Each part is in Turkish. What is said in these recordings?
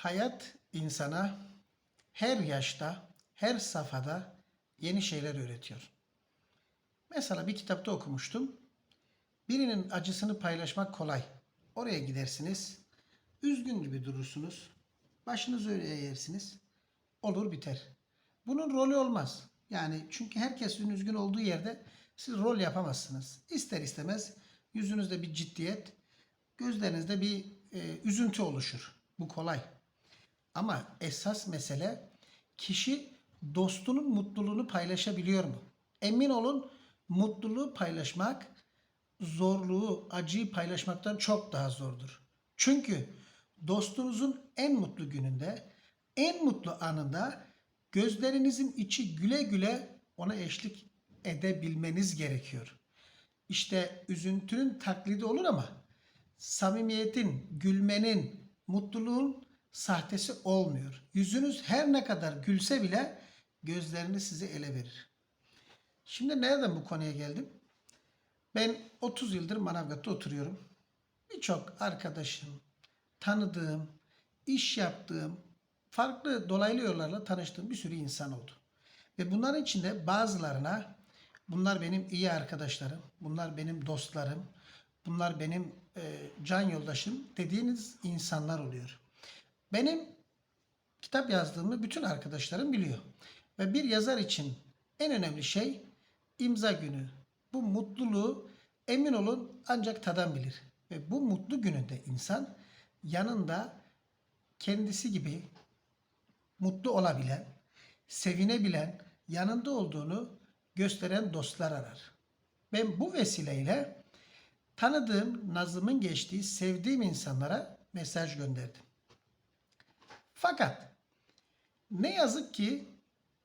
Hayat insana her yaşta, her safhada yeni şeyler öğretiyor. Mesela bir kitapta okumuştum. Birinin acısını paylaşmak kolay. Oraya gidersiniz, üzgün gibi durursunuz. Başınızı öyle eğersiniz. Olur biter. Bunun rolü olmaz. Yani çünkü herkesin üzgün olduğu yerde siz rol yapamazsınız. İster istemez yüzünüzde bir ciddiyet, gözlerinizde bir e, üzüntü oluşur. Bu kolay. Ama esas mesele kişi dostunun mutluluğunu paylaşabiliyor mu? Emin olun mutluluğu paylaşmak zorluğu, acıyı paylaşmaktan çok daha zordur. Çünkü dostunuzun en mutlu gününde, en mutlu anında gözlerinizin içi güle güle ona eşlik edebilmeniz gerekiyor. İşte üzüntünün taklidi olur ama samimiyetin, gülmenin, mutluluğun sahtesi olmuyor. Yüzünüz her ne kadar gülse bile gözleriniz sizi ele verir. Şimdi nereden bu konuya geldim? Ben 30 yıldır Manavgat'ta oturuyorum. Birçok arkadaşım, tanıdığım, iş yaptığım, farklı dolaylı yollarla tanıştığım bir sürü insan oldu. Ve bunların içinde bazılarına bunlar benim iyi arkadaşlarım, bunlar benim dostlarım, bunlar benim e, can yoldaşım dediğiniz insanlar oluyor. Benim kitap yazdığımı bütün arkadaşlarım biliyor. Ve bir yazar için en önemli şey imza günü. Bu mutluluğu emin olun ancak tadan bilir. Ve bu mutlu gününde insan yanında kendisi gibi mutlu olabilen, sevinebilen, yanında olduğunu gösteren dostlar arar. Ben bu vesileyle tanıdığım, nazımın geçtiği, sevdiğim insanlara mesaj gönderdim. Fakat ne yazık ki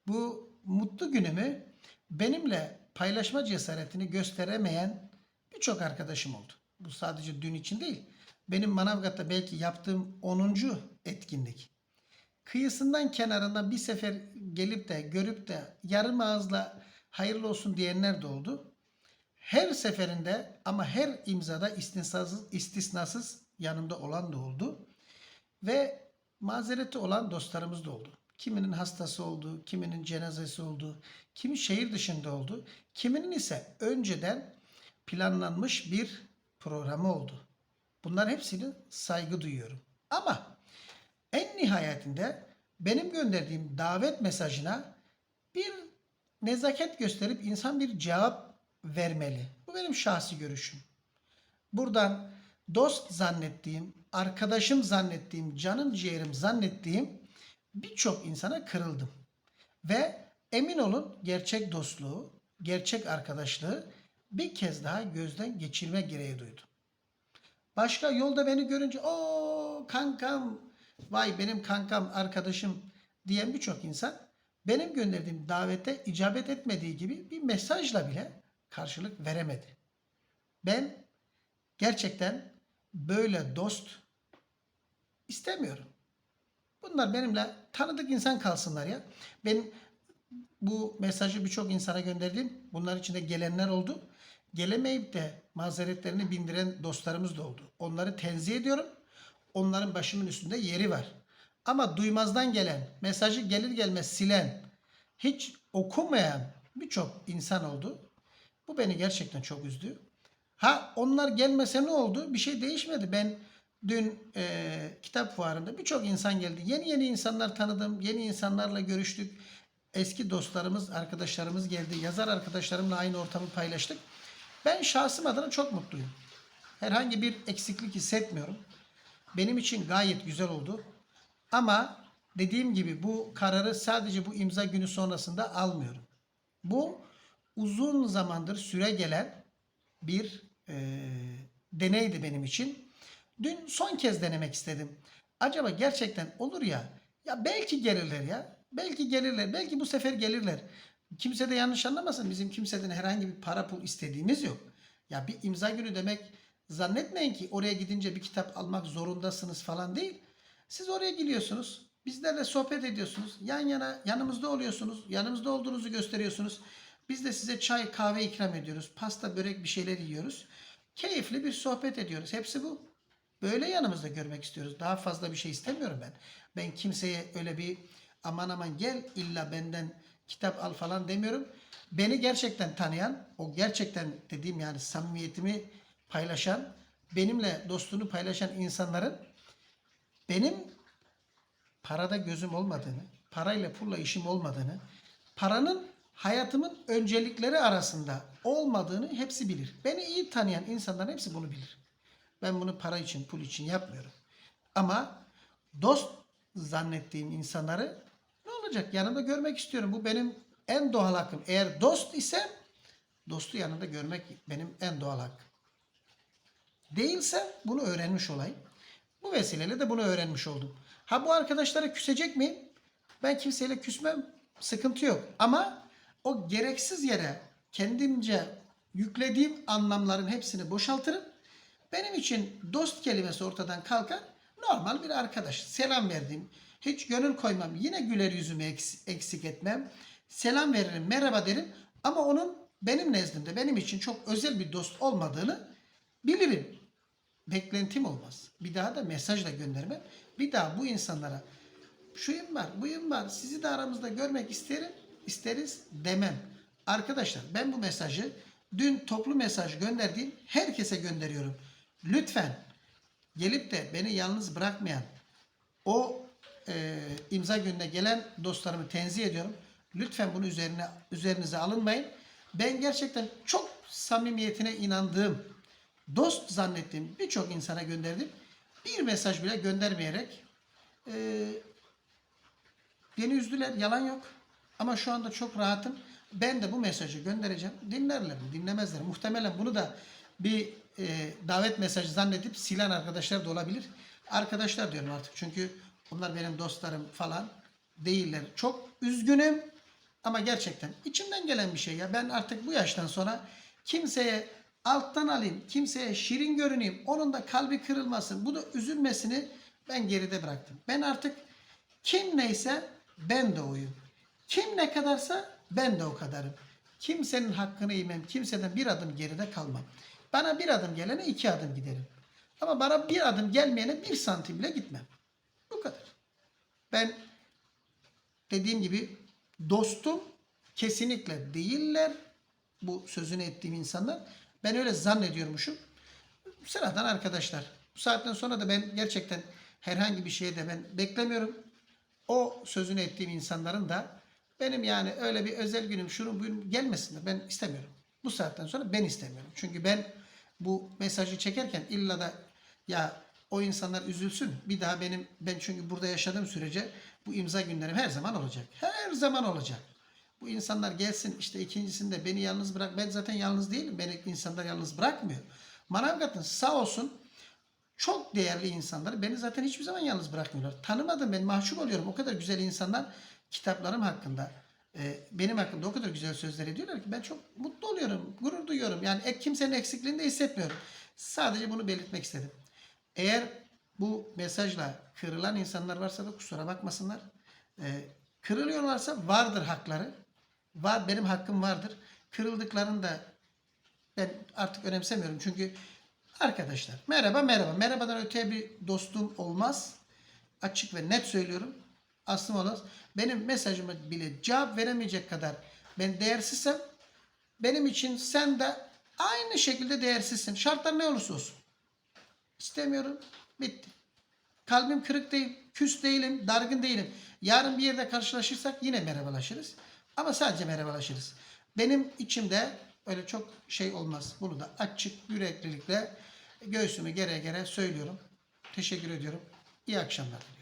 bu mutlu günümü benimle paylaşma cesaretini gösteremeyen birçok arkadaşım oldu. Bu sadece dün için değil. Benim Manavgat'ta belki yaptığım 10. etkinlik. Kıyısından kenarından bir sefer gelip de görüp de yarım ağızla hayırlı olsun diyenler de oldu. Her seferinde ama her imzada istisnasız, istisnasız yanımda olan da oldu. Ve mazereti olan dostlarımız da oldu. Kiminin hastası oldu, kiminin cenazesi oldu, kimi şehir dışında oldu, kiminin ise önceden planlanmış bir programı oldu. Bunlar hepsini saygı duyuyorum. Ama en nihayetinde benim gönderdiğim davet mesajına bir nezaket gösterip insan bir cevap vermeli. Bu benim şahsi görüşüm. Buradan dost zannettiğim, arkadaşım zannettiğim, canım ciğerim zannettiğim birçok insana kırıldım. Ve emin olun gerçek dostluğu, gerçek arkadaşlığı bir kez daha gözden geçirme gereği duydum. Başka yolda beni görünce o kankam, vay benim kankam, arkadaşım diyen birçok insan benim gönderdiğim davete icabet etmediği gibi bir mesajla bile karşılık veremedi. Ben gerçekten böyle dost istemiyorum. Bunlar benimle tanıdık insan kalsınlar ya. Ben bu mesajı birçok insana gönderdim. Bunların içinde gelenler oldu. Gelemeyip de mazeretlerini bindiren dostlarımız da oldu. Onları tenzih ediyorum. Onların başımın üstünde yeri var. Ama duymazdan gelen, mesajı gelir gelmez silen, hiç okumayan birçok insan oldu. Bu beni gerçekten çok üzdü. Ha onlar gelmese ne oldu? Bir şey değişmedi. Ben dün e, kitap fuarında birçok insan geldi. Yeni yeni insanlar tanıdım. Yeni insanlarla görüştük. Eski dostlarımız, arkadaşlarımız geldi. Yazar arkadaşlarımla aynı ortamı paylaştık. Ben şahsım adına çok mutluyum. Herhangi bir eksiklik hissetmiyorum. Benim için gayet güzel oldu. Ama dediğim gibi bu kararı sadece bu imza günü sonrasında almıyorum. Bu uzun zamandır süre gelen bir e, deneydi benim için. Dün son kez denemek istedim. Acaba gerçekten olur ya. Ya belki gelirler ya. Belki gelirler. Belki bu sefer gelirler. Kimse de yanlış anlamasın. Bizim kimseden herhangi bir para pul istediğimiz yok. Ya bir imza günü demek zannetmeyin ki oraya gidince bir kitap almak zorundasınız falan değil. Siz oraya gidiyorsunuz. Bizlerle sohbet ediyorsunuz. Yan yana yanımızda oluyorsunuz. Yanımızda olduğunuzu gösteriyorsunuz. Biz de size çay, kahve ikram ediyoruz. Pasta, börek bir şeyler yiyoruz. Keyifli bir sohbet ediyoruz. Hepsi bu. Böyle yanımızda görmek istiyoruz. Daha fazla bir şey istemiyorum ben. Ben kimseye öyle bir aman aman gel illa benden kitap al falan demiyorum. Beni gerçekten tanıyan, o gerçekten dediğim yani samimiyetimi paylaşan, benimle dostluğunu paylaşan insanların benim parada gözüm olmadığını, parayla pulla işim olmadığını, paranın hayatımın öncelikleri arasında olmadığını hepsi bilir. Beni iyi tanıyan insanların hepsi bunu bilir. Ben bunu para için, pul için yapmıyorum. Ama dost zannettiğim insanları ne olacak? Yanımda görmek istiyorum. Bu benim en doğal hakkım. Eğer dost ise dostu yanında görmek benim en doğal hakkım. Değilse bunu öğrenmiş olayım. Bu vesileyle de bunu öğrenmiş oldum. Ha bu arkadaşlara küsecek miyim? Ben kimseyle küsmem. Sıkıntı yok. Ama o gereksiz yere kendimce yüklediğim anlamların hepsini boşaltırım. Benim için dost kelimesi ortadan kalkar. Normal bir arkadaş. Selam verdiğim. Hiç gönül koymam. Yine güler yüzümü eks- eksik etmem. Selam veririm, merhaba derim. Ama onun benim nezdimde benim için çok özel bir dost olmadığını bilirim beklentim olmaz. Bir daha da mesajla göndermem. Bir daha bu insanlara şuyum var, buyum var, sizi de aramızda görmek isterim, isteriz demem. Arkadaşlar ben bu mesajı dün toplu mesaj gönderdiğim herkese gönderiyorum. Lütfen gelip de beni yalnız bırakmayan o e, imza gününe gelen dostlarımı tenzih ediyorum. Lütfen bunu üzerine üzerinize alınmayın. Ben gerçekten çok samimiyetine inandığım, dost zannettiğim birçok insana gönderdim. Bir mesaj bile göndermeyerek e, beni üzdüler. Yalan yok. Ama şu anda çok rahatım. Ben de bu mesajı göndereceğim. Dinlerler mi? Dinlemezler. Muhtemelen bunu da bir e, davet mesajı zannedip silen arkadaşlar da olabilir. Arkadaşlar diyorum artık çünkü onlar benim dostlarım falan değiller. Çok üzgünüm ama gerçekten içimden gelen bir şey ya. Ben artık bu yaştan sonra kimseye alttan alayım, kimseye şirin görüneyim, onun da kalbi kırılmasın, bu da üzülmesini ben geride bıraktım. Ben artık kim neyse ben de oyum. Kim ne kadarsa ben de o kadarım. Kimsenin hakkını yemem, kimseden bir adım geride kalmam. Bana bir adım gelene iki adım giderim. Ama bana bir adım gelmeyene bir santim bile gitmem. Bu kadar. Ben dediğim gibi dostum kesinlikle değiller bu sözünü ettiğim insanlar. Ben öyle zannediyormuşum. Sıradan arkadaşlar. Bu saatten sonra da ben gerçekten herhangi bir şeye de ben beklemiyorum. O sözünü ettiğim insanların da benim yani öyle bir özel günüm şunun bugün gelmesinler. Ben istemiyorum. Bu saatten sonra ben istemiyorum. Çünkü ben bu mesajı çekerken illa da ya o insanlar üzülsün. Bir daha benim ben çünkü burada yaşadığım sürece bu imza günlerim her zaman olacak. Her zaman olacak. Bu insanlar gelsin işte ikincisinde beni yalnız bırak. Ben zaten yalnız değilim. Beni insanlar yalnız bırakmıyor. Manavgat'ın sağ olsun çok değerli insanlar beni zaten hiçbir zaman yalnız bırakmıyorlar. Tanımadım ben mahcup oluyorum. O kadar güzel insanlar kitaplarım hakkında benim hakkımda o kadar güzel sözler ediyorlar ki ben çok mutlu oluyorum, gurur duyuyorum. Yani kimsenin eksikliğini de hissetmiyorum. Sadece bunu belirtmek istedim. Eğer bu mesajla kırılan insanlar varsa da kusura bakmasınlar. E, kırılıyorlarsa vardır hakları. Var benim hakkım vardır. Kırıldıklarında ben artık önemsemiyorum çünkü arkadaşlar merhaba merhaba merhabadan öteye bir dostum olmaz. Açık ve net söylüyorum. Aslım olmaz. Benim mesajıma bile cevap veremeyecek kadar ben değersizsem benim için sen de aynı şekilde değersizsin. Şartlar ne olursa olsun. İstemiyorum. Bitti. Kalbim kırık değil, küs değilim, dargın değilim. Yarın bir yerde karşılaşırsak yine merhabalaşırız. Ama sadece merhabalaşırız. Benim içimde öyle çok şey olmaz. Bunu da açık yüreklilikle göğsümü gere gere söylüyorum. Teşekkür ediyorum. İyi akşamlar.